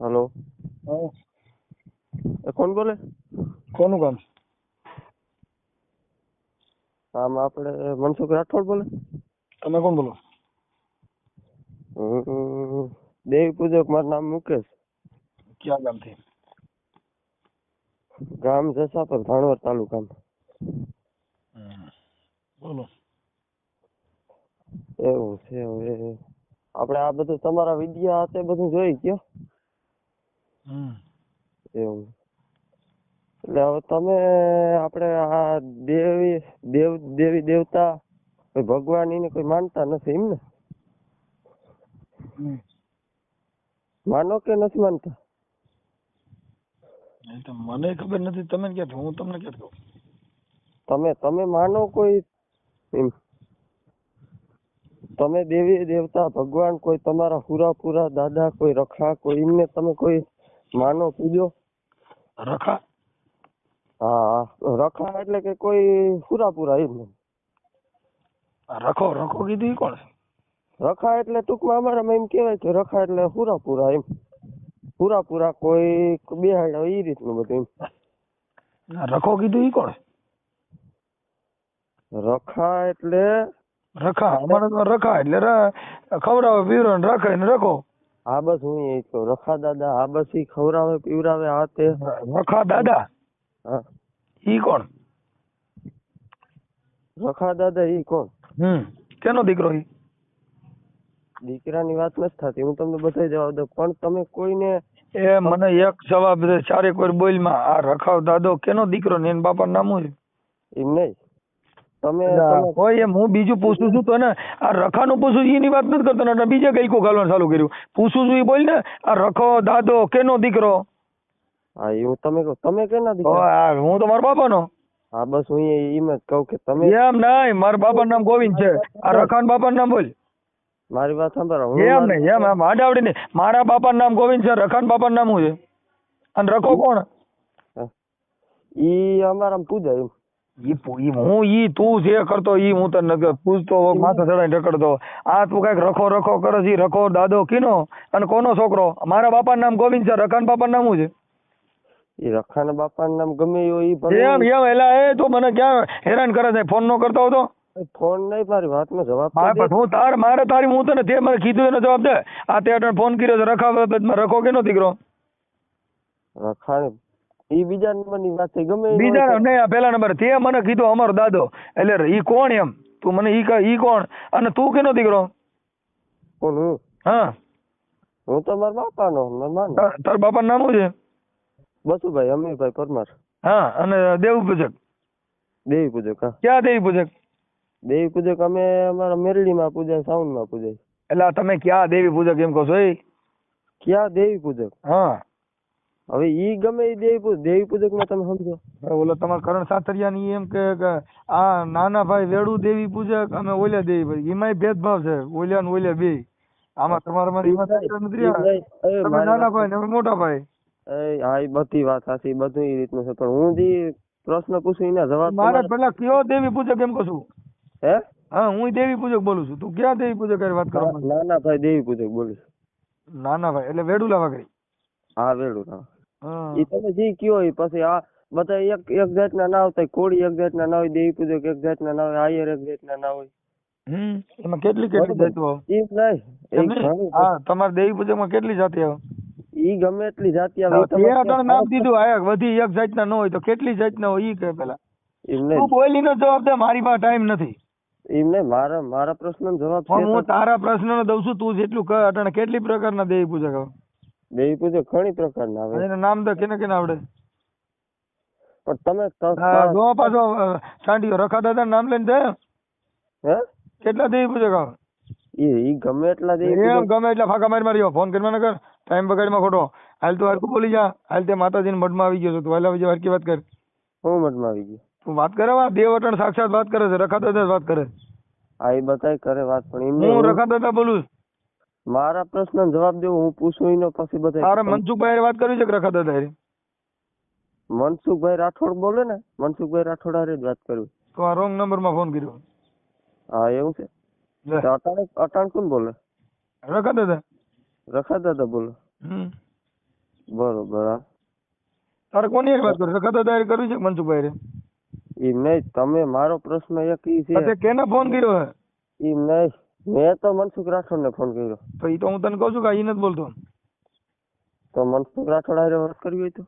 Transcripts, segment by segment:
Hello. કોણ બોલે? કોનું કામ આમ આપણે મનસુખ રાઠોડ બોલે? તમે કોણ બોલો? દેવી પૂજક મારું નામ મુકેશ. ક્યાં ગામથી? ગામ જસાપર ભાણવડ તાલુકામાં. બોલો. એવું છે હવે. આપણે આ બધું તમારા વિદ્યા હાથે બધું જોઈ ગયો? એવું. એટલે હવે તમે આપણે આ દેવી દેવ દેવી દેવતા ભગવાન એને કોઈ માનતા નથી એમ ને માનો કે નથી માનતા? મને ખબર નથી તમે ક્યાં હું તમને ક્યાં કહું? તમે તમે માનો કોઈ એમ? તમે દેવી દેવતા ભગવાન કોઈ તમારા પૂરા પૂરા દાદા કોઈ રખા કોઈ એમને તમે કોઈ માનો પૂજો. રખા? હા રખા એટલે કે કોઈ પૂરા પૂરા એમ. રખો રખો કીધું કોણ રખા એટલે ટૂંકમાં અમારામાં એમ કહેવાય કે રખા એટલે પૂરા પૂરા એમ. પૂરા પૂરા કોઈ બેહાડ્યા એ રીતનું બધું એમ. રખો કીધું ઈ કોણ રખા એટલે રખા અમારે રખા એટલે ખવડાવે પીવડાવે ને ને રખો. હા બસ હું એ તો રખા દાદા હા બસ ઈ ખવડાવે પીવરાવે આ તે. રખા દાદા? હા. ઈ કોણ? રખા દાદા ઈ કોણ? હમ. કેનો દીકરો ઈ? દીકરાની વાત નથી થતી. હું તમને બધાય જવાબ દઉં. પણ તમે કોઈને એ મને એક જવાબ દે. ચારે વાર બોલમાં. આ રખાવ દાદો કેનો દીકરો ને? એના બાપા નામ શું એમ નહીં. તમે કોઈ હોય એમ. હું બીજું પૂછું છું તો ને આ રખાનું પૂછું છું એની વાત નથી કરતો ને બીજે કઈ કો ગાલવાનું ચાલુ કર્યું. પૂછું છું એ બોલ ને આ રખો દાદો કેનો દીકરો? હા એવું તમે કહો. તમે કેના દીકરા? હું તો મારા બાપાનો. હા બસ હું એમ જ કહું કે તમે એમ નહીં મારા બાપાનું નામ ગોવિંદ છે. આ રખાન બાપાનું નામ બોલ. મારી વાત સાંભળો એમ નહીં એમ એમ આડાવડી નહીં. મારા બાપાનું નામ ગોવિંદ છે રખાન બાપાનું નામ શું છે? અને રખો કોણ? ઈ અમારા પૂજા એમ. હું ઈ તું જે કરતો ઈ હું તને નગર પૂછતો માથે ચડાઈ ઢકડતો આ તું કંઈક રખો રખો કરે છે રખો દાદો કીનો અને કોનો છોકરો? મારા બાપાનું નામ ગોવિંદ છે રખાન બાપાનું નામ શું છે? ઈ રખાન બાપાનું નામ ગમે એ ઈ એમ એમ એલા એ તો મને ક્યાં હેરાન કરે છે? ફોન નો કરતો હતો ફોન નહીં મારી વાતનો જવાબ હા પણ હું તાર મારે તારી હું તને તે મને કીધું એનો જવાબ દે. આ તે ફોન કર્યો છે રખા રખો રખો કેનો દીકરો? રખાને ઈ બીજા નંબરની વાત થઈ ગમે બીજા નહીં પેલા નંબર. તે મને કીધું અમારો દાદો. એટલે ઈ કોણ એમ? તું મને ઈ ઈ કોણ? અને તું કેનો દીકરો? કોણ હું? હા. હું તો મારા બાપાનો મારા માનો. તાર તાર બાપાનું નામ શું છે? બસુભાઈ અમીરભાઈ પરમાર. હા અને દેવ પૂજક? દેવી પૂજક હા. ક્યાં દેવી પૂજક? દેવી પૂજક અમે અમારા મેરડીમાં પૂજાય સાઉન્ડમાં પૂજાય. એટલે તમે ક્યાં દેવી પૂજક એમ કહો છો એ? ક્યાં દેવી પૂજક? હા. હવે ઈ ગમે ઈ દેવી પૂજક દેવી પૂજકમાં તમે સમજો. ઓલો તમારા કરણ સાતરિયા ની એમ કે આ નાના ભાઈ વેડુ દેવી પૂજક અમે ઓલ્યા દેવી પૂજક. એમાં ભેદભાવ છે. ઓલ્યા ને ઓલ્યા બે. આમાં તમારા મારી નથી તમે નાના ભાઈ ને મોટા ભાઈ. એ હા એ બધી વાત સાચી બધું એ રીતનું છે. પણ હું જે પ્રશ્ન પૂછું એના જવાબ મારે પેલા કયો દેવી પૂજક એમ કહું છું? હે? હા હું દેવી પૂજક બોલું છું. તું ક્યાં દેવી પૂજક વાત કરવા માંગે? ના ના ભાઈ દેવી પૂજક બોલું છું. નાના ભાઈ એટલે વેડુલા વાગરી. હા વેડું ઈ તમે જે કયો એ પછી આ બધા એક એક જાતના ના આવતા કોળી એક જાતના ના હોય દેવી પૂજક એક જાતના ના હોય આયર એક જાતના ના હોય. હમ? એમાં કેટલી કેટલી. જાતો એ નહીં હા તમારે દેવી પૂજકમાં કેટલી જાતિ આવે? ઈ ગમે એટલી જાતિ આવે તે નામ દીધું આયક વધી એક જાતના ન હોય તો કેટલી જાતના હોય ઈ કે પેલા. તું બોલી નો જવાબ દે મારી પાસે ટાઈમ નથી. એમ નહીં મારા મારા પ્રશ્નનો જવાબ છે હું તારા પ્રશ્નનો દઉં છું તું જેટલું કર અટાણે કેટલી પ્રકારના દેવી પૂજક આવે? દેવી પૂજક ઘણી પ્રકારના આવે. એનું નામ તો કેને કેને આવડે? પણ તમે જો પાછો અ, સાંડીઓ રખા દાદા નામ લઈને જાય હે? કેટલા દેવી પૂજક આવે એ ગમે એટલા દેવી એમ ગમે એટલા ફાકા મારી મારી ફોન કરવા ન કર. ટાઈમ બગાડમાં ખોટો. હાલ તું હરકું બોલી જા. હાલ તે માતાજીના મઢમાં આવી ગયો છો. તું હાલ આવી હરકી વાત કર. હું મઢમાં આવી ગયો? તું વાત કરે વા. દેવ અટણ સાક્ષાત વાત કરે છે. રખા દાદા વાત કરે. આ ઈ બધાય કરે વાત પણ હું રખાતા રખા દાદા બોલું. મારા પ્રશ્ન જવાબ દેવો હું પૂછું એનો પછી બધા અરે મનસુખભાઈ વાત કરવી છે રખા દાદા મનસુખભાઈ રાઠોડ બોલે ને મનસુખભાઈ રાઠોડ હારે જ વાત કરું તો આ રોંગ નંબરમાં ફોન કર્યો. હા એવું છે? અટાણ અટાણ કોણ બોલે? રખા દાદા રખા દાદા બોલો. બરોબર તારે કોની વાત કરી? રખા દાદા કર્યું છે મનસુખભાઈ રે ઈ નહીં તમે મારો પ્રશ્ન એક ઈ છે. કેને ફોન કર્યો હે? ઈ નહીં. મેં તો મનસુખ રાઠોડ ને ફોન કર્યો. તો ઈ તો હું તને કહું છું કે એ નથી બોલતો તો મનસુખ રાઠોડ હારે વાત કરવી હોય તો.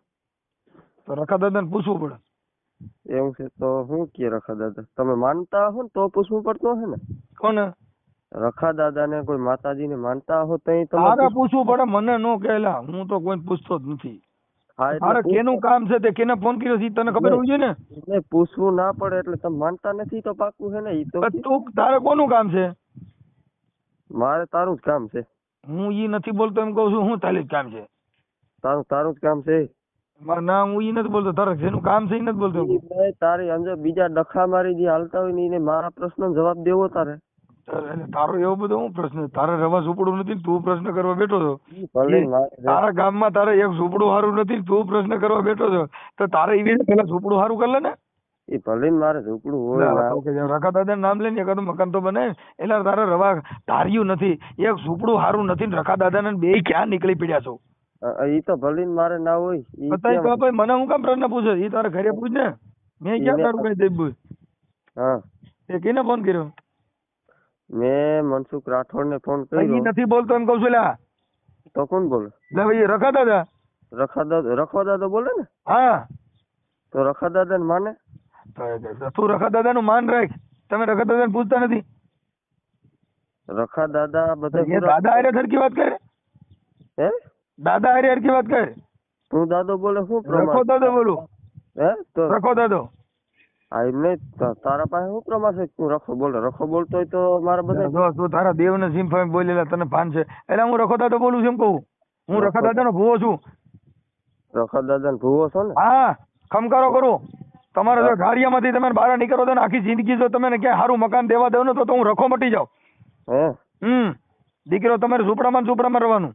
તો રખા દાદાને પૂછવું પડે. એવું છે તો હું કે રખા દાદા તમે માનતા હો ને તો પૂછવું પડતું હે ને? કોને? રખા દાદા ને કોઈ માતાજી ને માનતા હો તો તમારે પૂછવું પડે મને નો કહેલા. હું તો કોઈ પૂછતો જ નથી. તારે કેનું કામ છે તે કેને ફોન કર્યો છે તને ખબર હોવી જોઈએ ને? પૂછવું ના પડે એટલે તમે માનતા નથી તો પાકું છે ને? ઈ તો તું તારે કોનું કામ છે? મારે તારું જ કામ છે. હું ઈ નથી બોલતો એમ કહું છું હું તાલી જ કામ છે. તારું તારું જ કામ છે. મારે ના હું ઈ નથી બોલતો તારે જેનું કામ છે ઈ નથી બોલતો ઈ તારી અંદર બીજા ડખા મારી જે હાલતા હોય ને એને મારા પ્રશ્નનો જવાબ દેવો તારે. તારો એવો બધો હું પ્રશ્ન તારે રવા ઝૂંપડું નથી તું પ્રશ્ન કરવા બેઠો છો? તારા ગામમાં તારે એક ઝૂંપડું સારું નથી તું પ્રશ્ન કરવા બેઠો છો? તો તારે એવી પેલા ઝૂંપડું સારું કરે ને. ઈ ભલે મારે ઝૂંપડું હોય ના રખા દાદાનું નામ લઈને એક મકાન તો બને. એટલે તારે રવા ધાર્યું નથી. એક ઝૂંપડું સારું નથી ને રખા દાદાને બે ક્યાં નીકળી પડ્યા છો? અ તો ભલે મારે ના હોય. તો ભાઈ મને હું કામ પ્રશ્ન પૂછે? એ તારે ઘરે પૂછ ને. મેં ક્યાં તારું કઈ દઈ પૂછ હા. એ કેને ફોન કર્યો? મેં મનસુખ રાઠોડ ને ફોન કર્યો. નથી બોલતો એમ કહું છું લા. તો કોણ બોલે? લે ભાઈ રખા દાદા રખા દાદા રખવા દાદા બોલે ને? હા. તો રખા દાદા ને માને? તો રખા દાદાનું માન રાખ. તમે રખા દાદાને પૂછતા નથી. રખા દાદા બધા દાદા આર્ય સરખી વાત કરે? હે? દાદા આર્ય સરખી વાત કરે? તું દાદો બોલે શું રખો દાદો બોલું. હે? તો રખો દાદો. હા એમ તારા પાસે શું પ્રમાણ છે? તું રખો બોલ. રખો બોલતો હોય તો મારા બધા તું તારા દેવને સિમ્ફાઈ બોલેલા તને ભાન છે. એટલે હું રખો દાદો બોલું છું એમ કહું. હું રખા દાદા નો ભૂવો છું. રખા દાદા ને ભૂવો છો ને? હા ખમકારો કરું. તમારે જો ગાડિયામાંથી તમે બહાર નીકળો તો આખી જિંદગી જો તમે ક્યાંય સારું મકાન દેવા દો ને તો હું રખો મટી જાઉં. હમ. દીકરો તમારે ઝૂંપડામાં ઝૂંપડામાં રહેવાનું.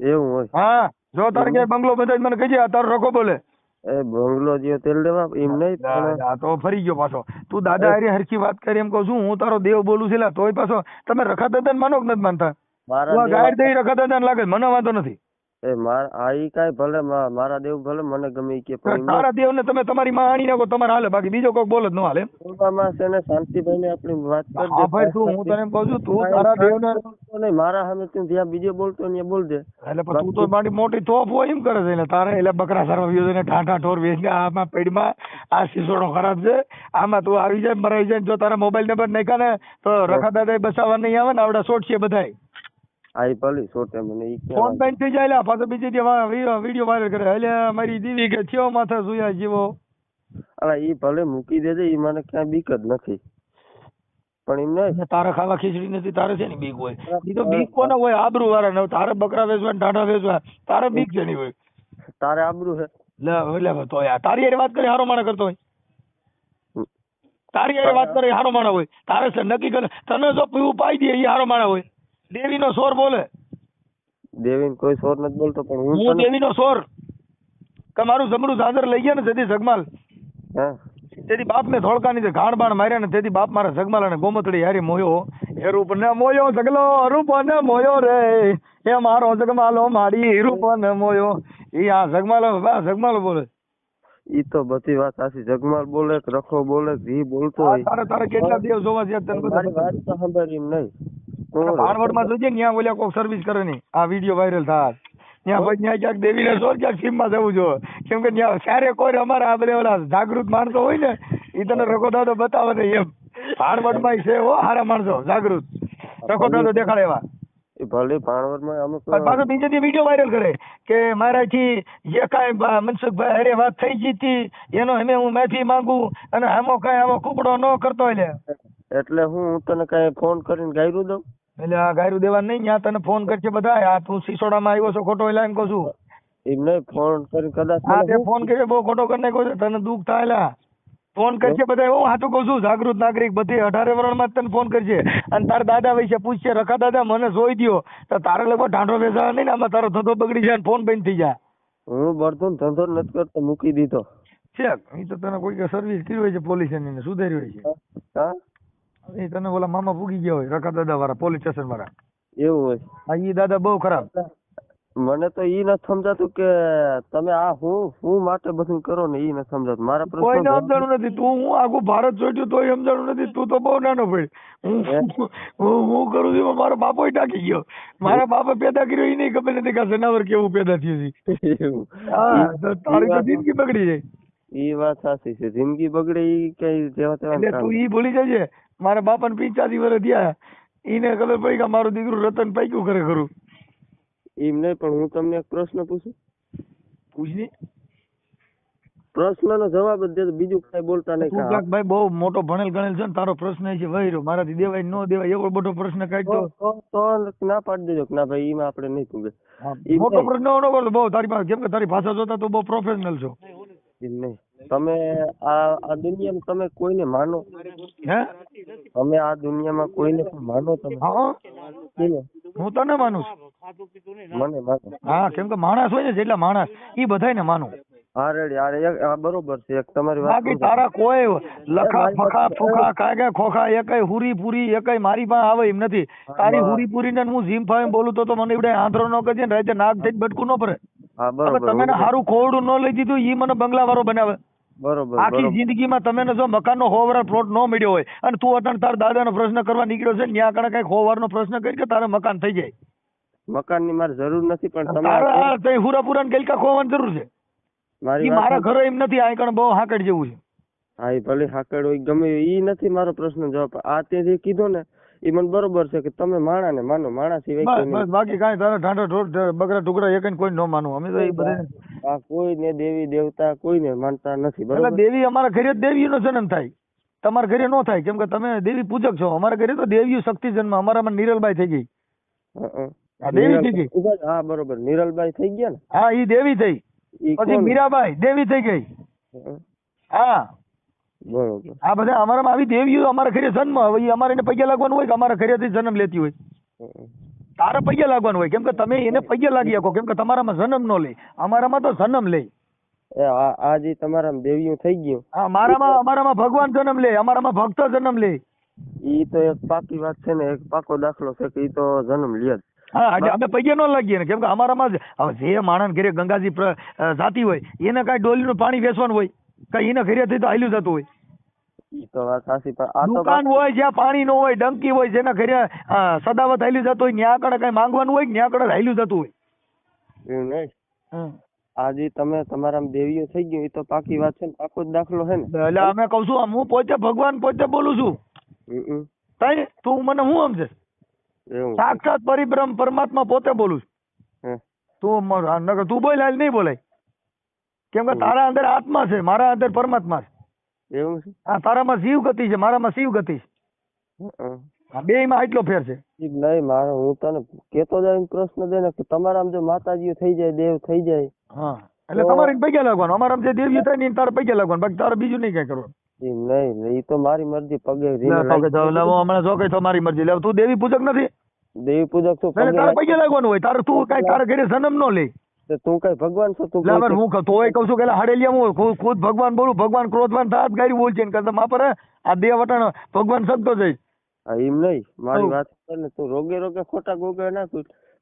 એવું હોય? હા. જો તારે ક્યાંય બંગલો બધા મને કહેજે આ તારો રખો બોલે. એ બંગલો જે તેલ દેવા? એમ નહીં આ તો ફરી ગયો પાછો. તું દાદા હારી હરખી વાત કરી એમ કહું છું હું તારો દેવ બોલું છું તોય પાછો તમે રખા દાદાને માનો કે નથી માનતા? ગાયર દઈ રખા દાદાને લાગે મને વાંધો નથી. એ માર આઈ કાઈ ભલે મા- મારા દેવ ભલે મને ગમે કે તારા દેવને તમે તમારી માં આણી નાખો તમારે હાલે બાકી બીજો કોક બોલ જ ન હાલે બોલવામાં છે ને શાંતિભાઈ ને આપણી વાત કર દે ભાઈ તું હું તને કહું છું તું તારા દેવ ને નહીં મારા સામે તું જ્યાં બીજો બોલતો ને બોલ દે એટલે પણ તું તો મારી મોટી થોપ હોય એમ કરે છે એટલે તારે એટલે બકરા સારવા વ્યો ને ઠાઠા ઠોર વેચને આમાં પેડમાં આ સિસોડો ખરાબ છે આમાં તું આવી જાય મરાઈ જાય જો તારા મોબાઈલ નંબર નાખ્યા ને તો રખા દાદા બસાવવા નહીં આવે ને આવડા શોટ છે બધાય. આ ઈ ભલી સોટે મને ઈ ફોન. બેન થઈ જાય પાછો બીજી દી વીડિયો વાયરલ કરે. એટલે મારી દીદી કે છેવો માથા સુયા જીવો. અલા ઈ ભલે મૂકી દેજે ઈ મને ક્યાંય બીક જ નથી. પણ એમ નહીં. તારે ખાવા ખીચડી નથી તારે છે ને બીક હોય? ઈ તો બીક કોને હોય? આબરૂ વાળા ને તારે બકરા વેચવા ને ટાઢા વેચવા તારે બીક છે નહીં હોય? તારે આબરૂ છે લે એટલે તો યાર તારી હારે વાત કરી હારો માણે કરતો હોય. તારી હારે વાત કરે હારો માણા હોય. તારે છે નક્કી કરે તને જો પીવું પાઈ દે એ હારો માણા હોય. દેવીનો સોર બોલે. દેવીને કોઈ સોર નથી બોલતો પણ હું હું દેવીનો સોર કે મારું જમણું ઝાંઝર લઈ ગયા ને તેથી જગમાલ હા. તેથી બાપ ને ધોળકાની તે ઘાણ બાણ માર્યા ને તેથી બાપ મારા જગમાલ અને ગોમતડી હારી મોયો. એ રૂપ ને મોયો જગલો રૂપ ને મોયો રે. એ મારો જગમાલો મારી રૂપ ને મોયો. ઈ આ જગમાલો બા જગમાલો બોલે. ઈ તો બધી વાત સાચી જગમાલ બોલે રખો બોલે જી બોલતો હોય. તારે તારે કેટલા દિવસ જોવા છે તને બધા વાત સાંભળી નહીં. ભાણવડમાં જોજે ત્યાં ઓલા કોક સર્વિસ કરે નહીં આ વીડિયો વાયરલ થાય. ત્યાં પછી ત્યાં ક્યાંક દેવીને સોર ક્યાંક સીમમાં જવું જો કેમ કે ત્યાં ક્યારે કોઈ અમારા આ બધા ઓલા જાગૃત માણસો હોય ને એ તને રખો દાદો બતાવે ને એમ. ભાણવડમાં છે હો હારા માણસો જાગૃત. રખો દાદો દેખાડે એવા. ભલે ભાણવડમાં અમુક પાછો બીજે દી વીડિયો વાયરલ કરે કે મારાથી જે કાંઈ મનસુખભાઈ અરે વાત થઈ ગઈ હતી એનો અમે હું માફી માંગુ અને આમો કાંઈ આવો કુકડો ન કરતો એટલે એટલે હું હું તને કઈ ફોન કરીને ગાયરું દઉં? એટલે આ ગાયરું દેવા નહીં ત્યાં તને ફોન કરશે બધા આ તું સિસોડામાં આવ્યો છો ખોટો એટલે એમ કહું છું. એમને ફોન કરી કદાચ હા તે ફોન કરશે બહુ ખોટો કરીને કહું છું તને દુઃખ થાય એલા ફોન કરશે બધા હું હાથું કહું છું જાગૃત નાગરિક બધી અઢારે વર્ષમાં જ તને ફોન કરશે અને તારા દાદા વિશે પૂછશે રખા દાદા મને જોઈ દો તો તારે લગભગ ઢાંઢો બેસા નહીં ને આમાં તારો ધંધો બગડી જાય ફોન બંધ થઈ જાય. હું બળતું ધંધો નથી કરતો મૂકી દીધો. છે એ તો તને કોઈ સર્વિસ કરી હોય છે પોલીસ ને સુધારી હોય છે. હા? એ તને ઓલા મામા પૂગી ગયા હોય રખા દાદા વાળા પોલીસ સ્ટેશન વાળા. એવું હોય. હા ઈ દાદા બહુ ખરાબ. મને તો ઈ નથી સમજાતું કે તમે આ હું હું માટે બધું કરો ને ઈ નથી સમજાતું. મારા કોઈને પ્રશ્ન સમજાણું નથી. તું હું આખું ભારત ચોટ્યું તોય સમજાણું નથી. તું તો બહુ નાનો ભાઈ. હું હું? હું કરું છું મારો બાપો ટાકી ગયો. મારા બાપે પેદા કર્યો એ નહીં ખબર નથી કે જનાવર કેવું પેદા થયું છે. હા તારી તો જિંદગી બગડી જાય. ઈ વાત સાચી છે. જિંદગી બગડે ઈ કઈ જેવા તેવા તું ઈ ભૂલી જજે. મારા બાપાને પિંચાસી વર્ષ થયા. એને ખબર પડી કે મારું દીકરું રતન પૈક્યું કરે ખરું. એમ નહીં પણ હું તમને એક પ્રશ્ન પૂછું? પૂછની પ્રશ્નનો જવાબ જ દે બીજું કઈ બોલતા નહીં તું. ભાઈ બહુ મોટો ભણેલ ગણેલ છે ને તારો પ્રશ્ન એ છે વૈરો મારાથી દેવાય ન દેવાય એવો મોટો પ્રશ્ન કાઢતો. તો ના પાડી દેજો ના ભાઈ એમાં આપણે નહીં પૂગે. મોટો. પ્રશ્ન ન બોલ બહુ તારી પાસે કેમ કે તારી ભાષા જોતા તો બહુ પ્રોફેશનલ છો. એમ નહીં. તમે આ આ દુનિયામાં તમે કોઈને માનો? હે? તમે આ દુનિયામાં કોઈને પણ માનો તમે? હા. હું તને માનું છું. મને માનો. હા કેમ કે માણસ હોય ને જેટલા માણસ એ બધાયને માનું. હા રેડી. હા એક આ બરોબર છે. એક તમારી વાત બાકી તારા કોઈ લખા ફખા ફોખા કાગા ખોખા એકય હુરી પૂરી એકય મારી પાસે આવે એમ નથી. તારી હુરી પૂરી ને હું જીમ ફાઈમ બોલું તો તો મને એવડે આંધળો ન કરજે ને રાતે નાક થઈ બટકું ન પડે. હા બરોબર. તમે સારું હારું ખોવડું ન લઈ દીધું ઈ મને બંગલા વાળો બનાવે. બરોબર આખી જિંદગીમાં તમે જો મકાનનો હોવર પ્લોટ ન મળ્યો હોય અને તું અત્યારે તારા દાદાનો પ્રશ્ન કરવા નીકળ્યો છે ત્યાં આગળ કંઈક હોવરનો પ્રશ્ન કરી કે તારે મકાન થઈ જાય? મકાનની મારે જરૂર નથી પણ તમારે તઈ હુરાપુરા ને ગલકા ખોવાની જરૂર છે. મારી મારા ઘરે એમ નથી આ કણ બહુ હાકડ જેવું છે. હા એ ભલે હાકડ હોય ગમે એ નથી મારો પ્રશ્ન જવાબ. આ તે જે કીધું ને એ મને બરોબર છે કે તમે માણા ને માનો માણા સિવાય બાકી કાંઈ તારા ઢાંઢા બગડા ટુકડા એક કોઈ ન માનવું અમે તો એ બધા આ કોઈને દેવી દેવતા કોઈને માનતા નથી બરાબર? દેવી અમારા ઘરે દેવીનો જન્મ થાય. તમારા ઘરે નો થાય કેમ કે તમે દેવી પૂજક છો. અમારા ઘરે તો દેવીઓ શક્તિ જન્મ અમારામાં નિરલબાઈ થઈ ગઈ. દેવી થઈ ગઈ. હા બરોબર. નિરલબાઈ થઈ ગયા ને? હા ઈ દેવી થઈ. પછી? મીરાબાઈ દેવી થઈ ગઈ. હં, બરોબર. આ બધા અમારામાં આવી દેવીઓ અમારા ઘરે જન્મ હવે અમારે એને પગે લાગવાનું હોય કે અમારા ઘરેથી જન્મ લેતી હોય. તારે પગે લાગવાનું હોય. કેમ કે તમે એને પગે લાગી શકો. કેમ કે તમારામાં જન્મ નો લે. અમારામાં તો જન્મ લે. એ આ આ તમારા દેવીઓ થઈ ગયું. હા મારામાં અમારામાં ભગવાન જન્મ લે. અમારામાં ભક્ત જન્મ લે. ઈ તો એક પાકી વાત છે ને. એક પાકો દાખલો છે કે ઈ તો જન્મ લે જ. હા એટલે અમે પગે ન લાગીએ ને. કેમ કે અમારામાં જે માણસ ઘરે ગંગાજી જાતી હોય એને કાંઈ ડોલીનું પાણી વેચવાનું હોય. કઈ એને ઘરેથી તો હાલ્યું જતું હોય. ઈ તો વાત સાચી પણ આ તો દુકાન હોય જ્યાં પાણી નો હોય ડંકી હોય જેના ઘરે સદાવત હાલ્યું જતું હોય ત્યાં આગળ કઈ માંગવાનું હોય ત્યાં આગળ હાલ્યું જતું હોય? એવું નહીં. આજે તમે તમારા દેવીઓ થઈ ગયું એ તો પાકી વાત છે ને પાકો જ દાખલો છે ને. એટલે અમે કઉ છું હું પોતે ભગવાન પોતે બોલું છું. તઈ તું મને હું સમજે? સાક્ષાત પરિબ્રહ્મ પરમાત્મા પોતે બોલું છું. તું તું બોલ હાલ નહીં બોલાય. કેમ કે તારા અંદર આત્મા છે મારા અંદર પરમાત્મા છે. એવું છે? હા તારામાં જીવ ગતિ છે મારામાં શિવ ગતિ છે. હં. બે માં આટલો ફેર છે. નહીં મારે હું તને કેતો જાય પ્રશ્ન દે ને કે તમારા આમ જો માતાજી થઈ જાય દેવ થઈ જાય હા એટલે તો- તમારે પૈકે લાગવાનું. અમારા જે દેવ્ય થાય ને તારે પૈકા લાગવાનું. બાકી તારે બીજું નહીં કઈ કરવાનું. નહીં એ તો મારી મરજી પગે તો હમણાં જો કઈ તમારી મરજી. લેવ તું દેવી પૂજક નથી. દેવી પૂજક તો એટલે પગે તારે પૈકે લાગવાનું હોય. તારે તું કઈ તારે ઘરે જન્મ નો લે. તો કઈ ભગવાન છો? તું લે હું તોય કહું છું કે હડેલિયા હું ખુદ ભગવાન બોલું ભગવાન ક્રોધવાન થાત ગાડી બોલ છે કરતા મા પર આ બે વટણ ભગવાન શબ્દો છે. એમ નહીં મારી વાત કર ને તું રોગે રોગે ખોટા ગોગે ના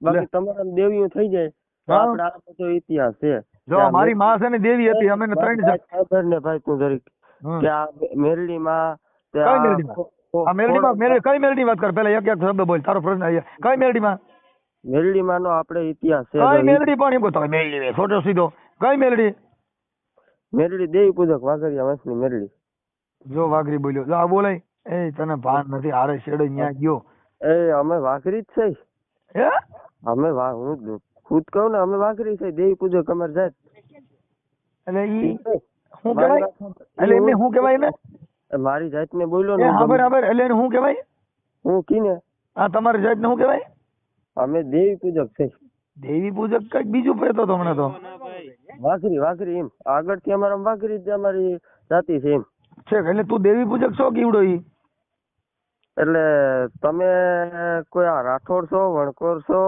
બાકી તમારા દેવીઓ થઈ જાય. તો આપણે આ બધો ઇતિહાસ છે. જો મારી માં છે ને દેવી હતી અમે ત્રણ ખબર ને ભાઈ તું જરીક. કે આ મેરડી માં કઈ મેરડી મેરડી કઈ મેરડી વાત કર? પેલા એક એક શબ્દ બોલ તારો પ્રશ્ન કઈ મેરડી માં? નો આપણે ઇતિહાસ છે કઈ મેલડી પણ એમ કહો તમે મેરડી વે, છોટો સીધો. કઈ મેલડી? મેલડી દેવી પૂજક વાઘરિયા વંશની મેલડી. જો વાઘરી બોલ્યો જો આ બોલાય. એ તને ભાન નથી આરે શેડો ન્યા ગયો. એ અમે વાઘરી જ છે. હે? અમે વા હું ખુદ કહું ને અમે વાઘરી છે દેવી પૂજક અમારે જાત. એટલે ઈ શું કહેવાય? એટલે એમને શું કહેવાય ને મારી જાત ને બોલ્યો ને હાબર હાબર એટલે હું શું કહેવાય? હું કીને આ તમારી જાતને શું કહેવાય? અમે દેવી પૂજક છે. દેવી પૂજક કંઈક બીજું કહેતો તો હમણાં તો. વાઘરી વાઘરી એમ. આગળથી અમારા વાઘરી જ અમારી જાતિ છે એમ. છે એટલે તું દેવી પૂજક છો કેવડો ઈ? એટલે તમે કોઈ આ રાઠોડ છો વણકોર છો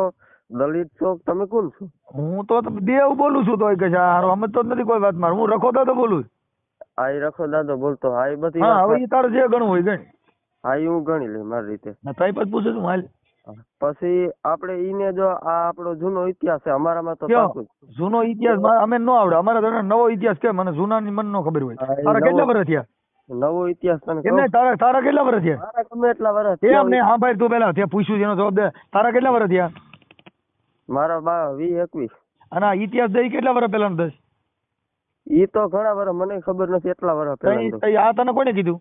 દલિત છો તમે કોણ છો? હું તો દેવ બોલું છું તો કે હારો. સમજતો તો નથી કોઈ વાત મારું. હું રખો તો બોલું હા એ ઈ રખો દાદો બોલતો. હા એ બધી હા હવે તારે જે ગણવું હોય ગણ. હા એ હું ગણી લઈ મારી રીતે. ના તાઈ પછી પૂછે છું હાલ. પછી આપણે ઈને જો આ આપણો જૂનો ઇતિહાસ છે અમારામાં તો. જૂનો ઇતિહાસ? અમે ન આવડે. અમારે તો નવો ઇતિહાસ કે મને જૂના ની મને નો ખબર હોય. તારા કેટલા વર્ષ થયા? નવો ઇતિહાસ તને એમ તારા તારા કેટલા વર્ષ થયા? તારા ગમે એટલા વર્ષ એમ થયા નહીં હા ભાઈ તું પેલા તે પૂછ્યું એનો જવાબ દે. તારા કેટલા વર્ષ થયા? મારા બા વી એકવીસ. અને ઇતિહાસ દઈ કેટલા વર્ષ પેલા દસ ઈ તો ઘણા વર્ષ મને ખબર નથી એટલા વર્ષ પહેલા આ તને કોને કીધું?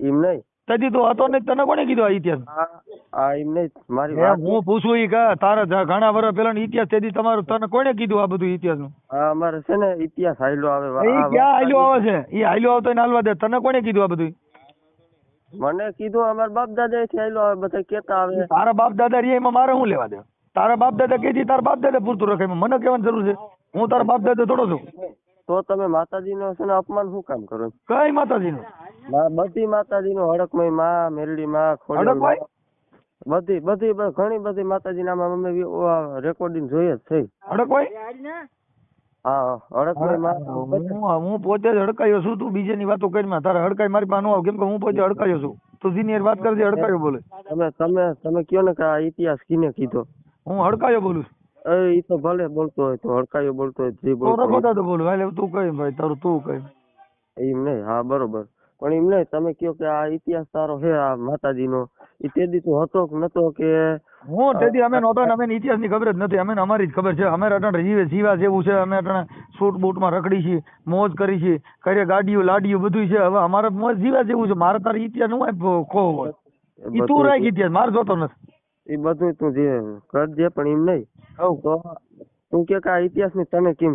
એમ નહીં. તદી તો હતો ને તને કોને કીધું આ ઇતિહાસ? આ આ મારી વાત હું પૂછું ઈ કે તારા ઘણા વર્ષ પેલા ઇતિહાસ તેથી તમારું તને કોને કીધું આ બધું ઇતિહાસનું અમારે છે ને ઇતિહાસ હાઈલો આવે ક્યાં હાઈલો આવે છે? એ હાઈલો આવતો ને હાલવા દે તને કોને કીધું આ બધું? મને કીધું અમારા બાપ દાદા થી હાઈલો આવે બધા કેતા આવે. તારા બાપ દાદા રે એમાં મારે શું લેવા દે? તારા બાપ દાદા કે તારા બાપ દાદા પૂરતું રખાય મને કહેવાની જરૂર છે. હું તારા બાપ દાદા થોડો છું. તો તમે માતાજી નો છે ને અપમાન શું કામ કરો? કઈ માતાજી નું બધી માતાજી નો હડકમયમાં મેરડી માં ખોડી બધી બધી ઘણી બધી માતાજી ના અમે રેકોર્ડિંગ જોઈએ જ છે. હડકમય? હા હડકમયમાં. હું હું પોતે જ હડકાયો છું તું બીજાની વાતો કરીમાં તારે હડકાઈ મારી પાસે આવ. કેમ કે હું પોતે હડકાયો છું. તું જીની વાત કરજે હડકાયો બોલે. તમે તમે તમે કયો ને કે આ ઇતિહાસ કીને કીધો? હું હડકાયો બોલું છું. એ ઈ તો ભલે બોલતો હોય તો હડકાયો બોલતો હોય જે બોલતો હોય. તો બોલ હાલે તું કઈ ભાઈ તારું તું કઈ એમ. નહીં હા બરોબર. પણ એમ નહીં તમે કયો કે આ ઇતિહાસ તારો હે આ માતાજી નો ઈ તે દી તું હતો કે નતો કે હું તેથી અમે નહોતા અમે ઇતિહાસની ખબર જ નથી અમે અમારી જ ખબર છે. અમે અટણ જીવે જીવા જેવું છે અમે અટણ સૂટ બૂટમાં રખડી છીએ મોજ કરી છીએ ઘરે ગાડીઓ લાડીઓ બધું છે. હવે અમારે મોજ જીવા જેવું છે. મારે તારી ઇતિહાસનું ખો હોય. તું રાખ ઇતિહાસ મારે જોતો નથી. એ બધું તું જે કરજે પણ એમ નહીં. તો તું કે કે આ ઇતિહાસની તને કેમ